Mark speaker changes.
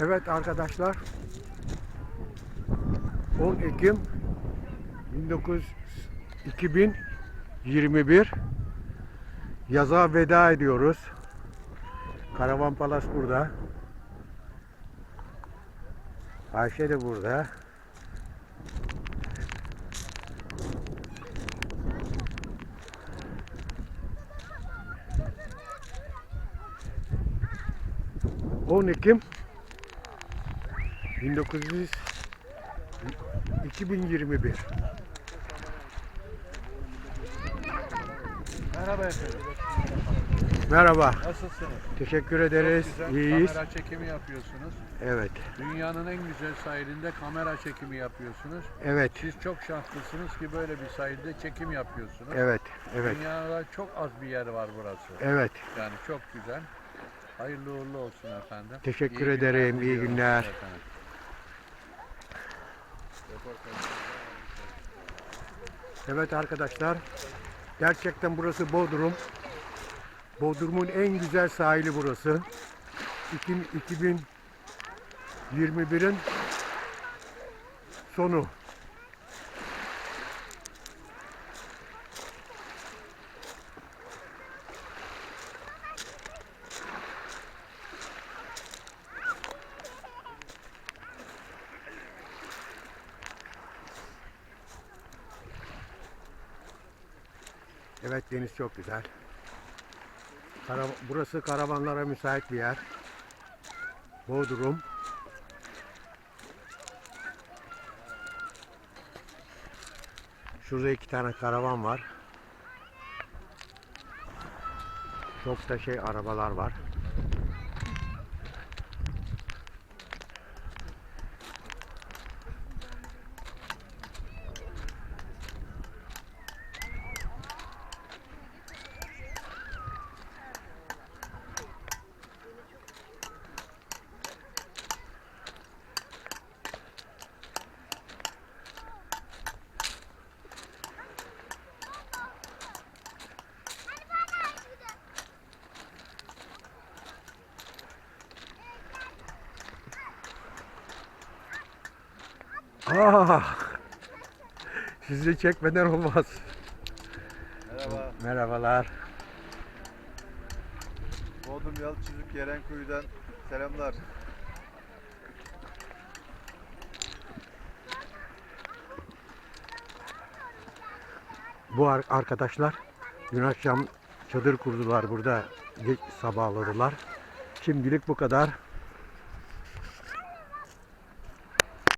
Speaker 1: Evet arkadaşlar. 10 Ekim 19 2021 yaza veda ediyoruz. Karavan Palas burada. Ayşe de burada. ...10 Ekim... ...1900... ...2021...
Speaker 2: Merhaba efendim.
Speaker 1: ...merhaba...
Speaker 2: Nasılsınız?
Speaker 1: ...teşekkür ederiz...
Speaker 2: Çok güzel
Speaker 1: ...iyiyiz...
Speaker 2: kamera çekimi yapıyorsunuz.
Speaker 1: ...evet...
Speaker 2: Dünyanın en güzel sahilinde kamera çekimi yapıyorsunuz.
Speaker 1: ...evet...
Speaker 2: Siz çok şanslısınız ki böyle bir sahilde çekim yapıyorsunuz.
Speaker 1: ...evet... ...evet...
Speaker 2: Dünyada çok az bir yer var burası.
Speaker 1: ...evet...
Speaker 2: Yani çok güzel. Hayırlı uğurlu olsun efendim.
Speaker 1: Teşekkür
Speaker 2: İyi
Speaker 1: ederim, iyi
Speaker 2: diliyorum
Speaker 1: günler.
Speaker 2: efendim.
Speaker 1: Evet arkadaşlar, gerçekten burası Bodrum. Bodrum'un en güzel sahili burası. İki- 2021'in sonu. Evet deniz çok güzel. Kara- burası karavanlara müsait bir yer. Bodrum. Şurada iki tane karavan var. Çok da şey arabalar var. Ah! Sizi çekmeden olmaz.
Speaker 3: Merhaba,
Speaker 1: Merhabalar.
Speaker 3: Bodrum Yalıçızık Yerenkuyu'dan selamlar.
Speaker 1: Bu ar- arkadaşlar dün akşam çadır kurdular burada ge- sabahladılar. Şimdilik bu kadar.